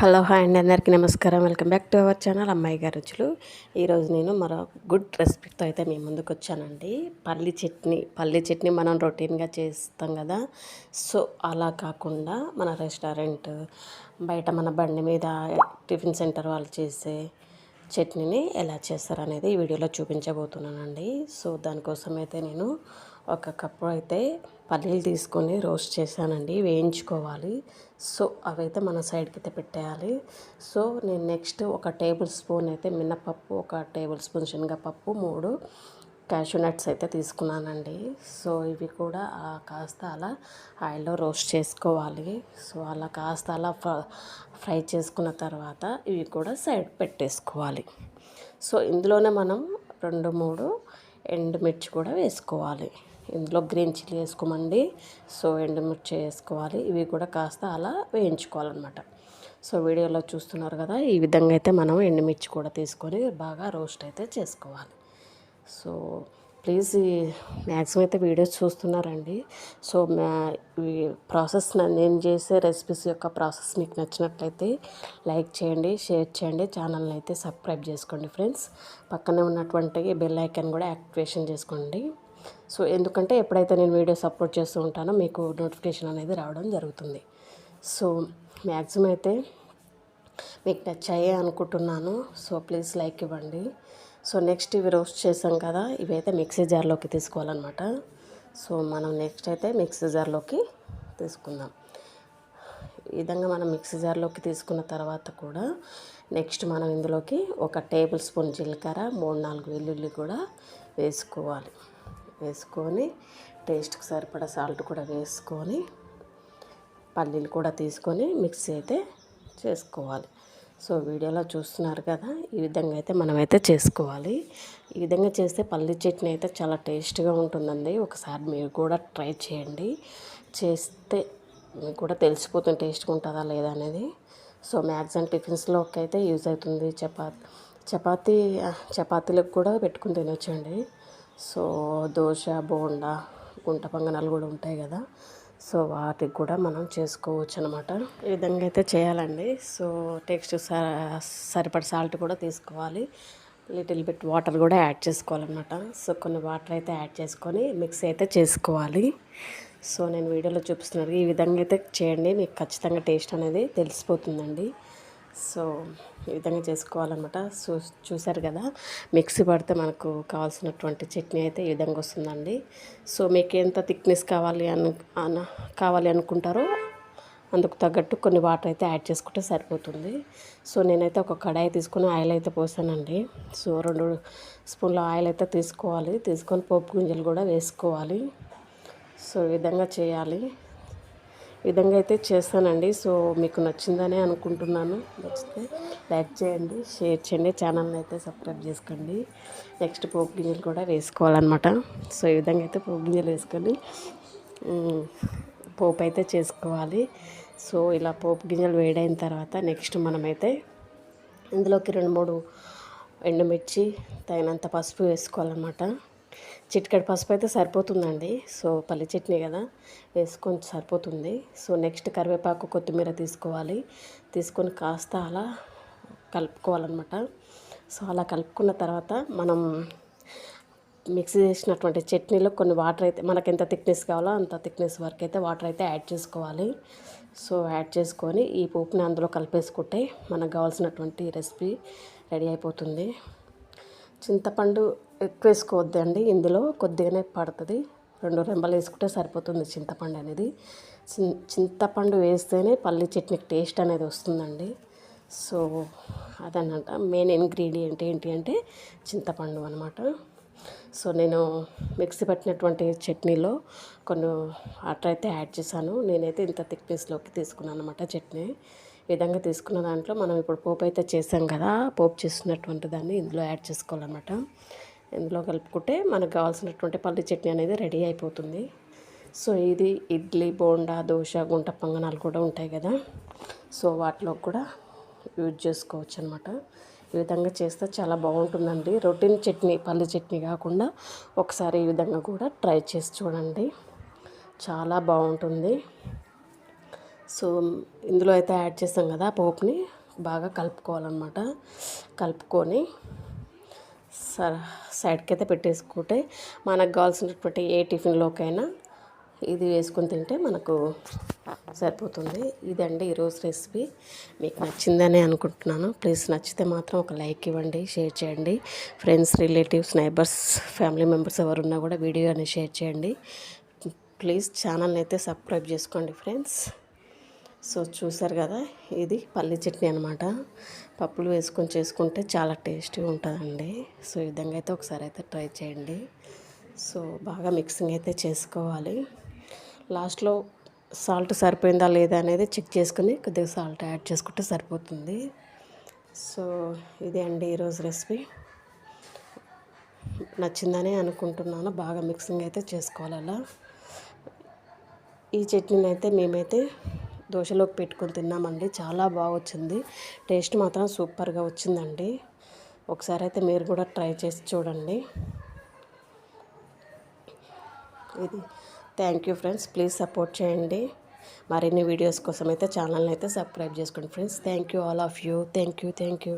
Hello hi అండి అందరికీ నమస్కారం. Welcome back to our channel అమ్మాయి గారు రుచులు. ఈరోజు నేను మరో గుడ్ రెసిపీతో అయితే మీ ముందుకు వచ్చానండి. పల్లి చట్నీ పల్లి చట్నీ మనం రొటీన్గా చేస్తాం కదా. సో అలా కాకుండా మన రెస్టారెంట్ బయట మన బండి మీద టిఫిన్ సెంటర్ వాళ్ళు చేసే చట్నీని ఎలా చేస్తారనేది ఈ వీడియోలో చూపించబోతున్నానండి. సో దానికోసం అయితే నేను ఒక కప్పు అయితే పల్లీలు తీసుకొని రోస్ట్ చేశానండి వేయించుకోవాలి. సో అవైతే మన సైడ్కి అయితే పెట్టేయాలి. సో నేను నెక్స్ట్ ఒక టేబుల్ స్పూన్ అయితే మినపప్పు ఒక టేబుల్ స్పూన్ శనగపప్పు మూడు క్యాషూ నట్స్ అయితే తీసుకున్నానండి. సో ఇవి కూడా కాస్త అలా ఆయిల్లో రోస్ట్ చేసుకోవాలి. సో అలా కాస్త అలా ఫ్రై చేసుకున్న తర్వాత ఇవి కూడా సైడ్ పెట్టేసుకోవాలి. సో ఇందులోనే మనం రెండు మూడు ఎండుమిర్చి కూడా వేసుకోవాలి. ఇందులో గ్రీన్ చిల్లీ వేసుకోమండి. సో ఎండుమిర్చి వేసుకోవాలి. ఇవి కూడా కాస్త అలా వేయించుకోవాలన్నమాట. సో వీడియోలో చూస్తున్నారు కదా ఈ విధంగా అయితే మనం ఎండుమిర్చి కూడా తీసుకొని బాగా రోస్ట్ అయితే చేసుకోవాలి. సో ప్లీజ్ మ్యాక్సిమం అయితే వీడియోస్ చూస్తున్నారండి. సో ప్రాసెస్ నేను చేసే రెసిపీస్ యొక్క ప్రాసెస్ మీకు నచ్చినట్లయితే లైక్ చేయండి షేర్ చేయండి ఛానల్ని అయితే సబ్స్క్రైబ్ చేసుకోండి ఫ్రెండ్స్. పక్కనే ఉన్నటువంటి బెల్ ఐకాన్ కూడా యాక్టివేషన్ చేసుకోండి. సో ఎందుకంటే ఎప్పుడైతే నేను వీడియోస్ అప్లోడ్ చేస్తూ ఉంటానో మీకు నోటిఫికేషన్ అనేది రావడం జరుగుతుంది. సో మ్యాక్సిమం అయితే మీకు నచ్చాయి అనుకుంటున్నాను. సో ప్లీజ్ లైక్ ఇవ్వండి. సో నెక్స్ట్ ఇవి రోస్ట్ చేసాం కదా ఇవైతే మిక్సీ జార్లోకి తీసుకోవాలన్నమాట. సో మనం నెక్స్ట్ అయితే మిక్సీ జార్లోకి తీసుకుందాం. ఈ విధంగా మనం మిక్సీ జార్లోకి తీసుకున్న తర్వాత కూడా నెక్స్ట్ మనం ఇందులోకి ఒక టేబుల్ స్పూన్ జీలకర్ర మూడు నాలుగు వెల్లుల్లి కూడా వేసుకోవాలి. వేసుకొని టేస్ట్కి సరిపడా సాల్ట్ కూడా వేసుకొని పల్లీలు కూడా తీసుకొని మిక్సీ అయితే చేసుకోవాలి. సో వీడియోలో చూస్తున్నారు కదా ఈ విధంగా అయితే మనమైతే చేసుకోవాలి. ఈ విధంగా చేస్తే పల్లి చట్నీ అయితే చాలా టేస్ట్గా ఉంటుందండి. ఒకసారి మీరు కూడా ట్రై చేయండి. చేస్తే మీకు కూడా తెలిసిపోతుంది టేస్ట్గా ఉంటుందా లేదా అనేది. సో మ్యాక్సిమం టిఫిన్స్లోకి అయితే యూజ్ అవుతుంది చపాతి చపాతీ చపాతీలకు కూడా పెట్టుకుని తినొచ్చండి. సో దోశ బోండా గుంట పొంగనాలు కూడా ఉంటాయి కదా. సో వాటికి కూడా మనం చేసుకోవచ్చు అనమాట ఈ విధంగా అయితే చేయాలండి. సో టెక్స్ట్ సరిపడ సాల్ట్ కూడా తీసుకోవాలి. లిటిల్ బిట్ వాటర్ కూడా యాడ్ చేసుకోవాలన్నమాట. సో కొన్ని వాటర్ అయితే యాడ్ చేసుకొని మిక్స్ అయితే చేసుకోవాలి. సో నేను వీడియోలో చూపిస్తున్నాను ఈ విధంగా అయితే చేయండి. మీకు ఖచ్చితంగా టేస్ట్ అనేది తెలిసిపోతుందండి. సో ఈ విధంగా చేసుకోవాలన్నమాట. చూ చూసారు కదా మిక్సీ పడితే మనకు కావాల్సినటువంటి చట్నీ అయితే ఈ విధంగా వస్తుందండి. సో మీకు ఎంత థిక్నెస్ కావాలి అను కావాలి అనుకుంటారో అందుకు తగ్గట్టు కొన్ని వాటర్ అయితే యాడ్ చేసుకుంటే సరిపోతుంది. సో నేనైతే ఒక కడాయి తీసుకొని ఆయిల్ అయితే పోసానండి. సో రెండు స్పూన్ల ఆయిల్ అయితే తీసుకోవాలి. తీసుకొని పోపు గింజలు కూడా వేసుకోవాలి. సో ఈ విధంగా చేయాలి. విధంగా అయితే చేస్తానండి. సో మీకు నచ్చిందనే అనుకుంటున్నాను. నచ్చితే లైక్ చేయండి షేర్ చేయండి ఛానల్ని అయితే సబ్స్క్రైబ్ చేసుకోండి. నెక్స్ట్ పోపు గింజలు కూడా వేసుకోవాలన్నమాట. సో ఈ విధంగా అయితే పోపు గింజలు వేసుకొని పోపు అయితే చేసుకోవాలి. సో ఇలా పోపు గింజలు వేడైన తర్వాత నెక్స్ట్ మనమైతే ఇందులోకి రెండు మూడు ఎండుమిర్చి తగినంత పసుపు వేసుకోవాలన్నమాట. చిటికెడు పసుపు అయితే సరిపోతుందండి. సో పల్లి చట్నీ కదా వేసుకొని సరిపోతుంది. సో నెక్స్ట్ కరివేపాకు కొత్తిమీర తీసుకోవాలి. తీసుకొని కాస్త అలా కలుపుకోవాలన్నమాట. సో అలా కలుపుకున్న తర్వాత మనం మిక్సీ చేసినటువంటి చట్నీలో కొన్ని వాటర్ అయితే మనకు ఎంత థిక్నెస్ కావాలో అంత థిక్నెస్ వరకు అయితే వాటర్ అయితే యాడ్ చేసుకోవాలి. సో యాడ్ చేసుకొని ఈ పోపుని అందులో కలిపేసుకుంటే మనకు కావాల్సినటువంటి రెసిపీ రెడీ అయిపోతుంది. చింతపండు ఎక్కువ వేసుకోవద్దండి. ఇందులో కొద్దిగానే పడుతుంది. రెండు రెంబలు వేసుకుంటే సరిపోతుంది చింతపండు అనేది. చింతపండు వేస్తేనే పల్లి చట్నీకి టేస్ట్ అనేది వస్తుందండి. సో అదనమాట మెయిన్ ఇంగ్రీడియంట్ ఏంటి అంటే చింతపండు అనమాట సో నేను మిక్సీ పట్టినటువంటి చట్నీలో కొన్ని వాటర్ అయితే యాడ్ చేశాను. నేనైతే ఇంత థిక్నెస్లోకి తీసుకున్నాను అనమాట చట్నీ. విధంగా తీసుకున్న దాంట్లో మనం ఇప్పుడు పోపు అయితే చేసాం కదా పోపు చేస్తున్నటువంటి దాన్ని ఇందులో యాడ్ చేసుకోవాలన్నమాట. ఇందులో కలుపుకుంటే మనకు కావాల్సినటువంటి పల్లి చట్నీ అనేది రెడీ అయిపోతుంది. సో ఇది ఇడ్లీ బోండా దోశ గుంట పొంగనాలు కూడా ఉంటాయి కదా. సో వాటిలో కూడా యూజ్ చేసుకోవచ్చు అనమాట ఈ విధంగా చేస్తే చాలా బాగుంటుందండి. రొటీన్ చట్నీ పల్లి చట్నీ కాకుండా ఒకసారి ఈ విధంగా కూడా ట్రై చేసి చూడండి. చాలా బాగుంటుంది. సో ఇందులో అయితే యాడ్ చేస్తాం కదా పోప్ని. బాగా కలుపుకోవాలన్నమాట. కలుపుకొని స సైడ్కి అయితే పెట్టేసుకుంటే మనకు కావాల్సినటువంటి ఏ టిఫిన్లోకైనా ఇది వేసుకొని తింటే మనకు సరిపోతుంది. ఇదండి ఈరోజు రెసిపీ. మీకు నచ్చిందని అనుకుంటున్నాను. ప్లీజ్ నచ్చితే మాత్రం ఒక లైక్ ఇవ్వండి షేర్ చేయండి. Friends relatives neighbours family members ఎవరున్నా కూడా వీడియోని షేర్ చేయండి. ప్లీజ్ ఛానల్ని అయితే సబ్స్క్రైబ్ చేసుకోండి ఫ్రెండ్స్. సో చూసారు కదా ఇది పల్లి చట్నీ అనమాట పప్పులు వేసుకొని చేసుకుంటే చాలా టేస్టీగా ఉంటుందండి. సో ఈ విధంగా అయితే ఒకసారి అయితే ట్రై చేయండి. సో బాగా మిక్సింగ్ అయితే చేసుకోవాలి. లాస్ట్లో సాల్ట్ సరిపోయిందా లేదా అనేది చెక్ చేసుకుని కొద్దిగా సాల్ట్ యాడ్ చేసుకుంటే సరిపోతుంది. సో ఇదే అండి ఈరోజు రెసిపీ. నచ్చిందని అనుకుంటున్నాను. బాగా మిక్సింగ్ అయితే చేసుకోవాలి అలా. ఈ చట్నీని అయితే మేమైతే దోశలోకి పెట్టుకొని తిన్నామండి. చాలా బాగా వచ్చింది టేస్ట్ మాత్రం సూపర్గా వచ్చిందండి. ఒకసారి అయితే మీరు కూడా ట్రై చేసి చూడండి. ఇది. Thank you friends please support చేయండి. మరిన్ని వీడియోస్ కోసం అయితే ఛానల్ని అయితే సబ్స్క్రైబ్ చేసుకోండి friends thank you all of you thank you thank you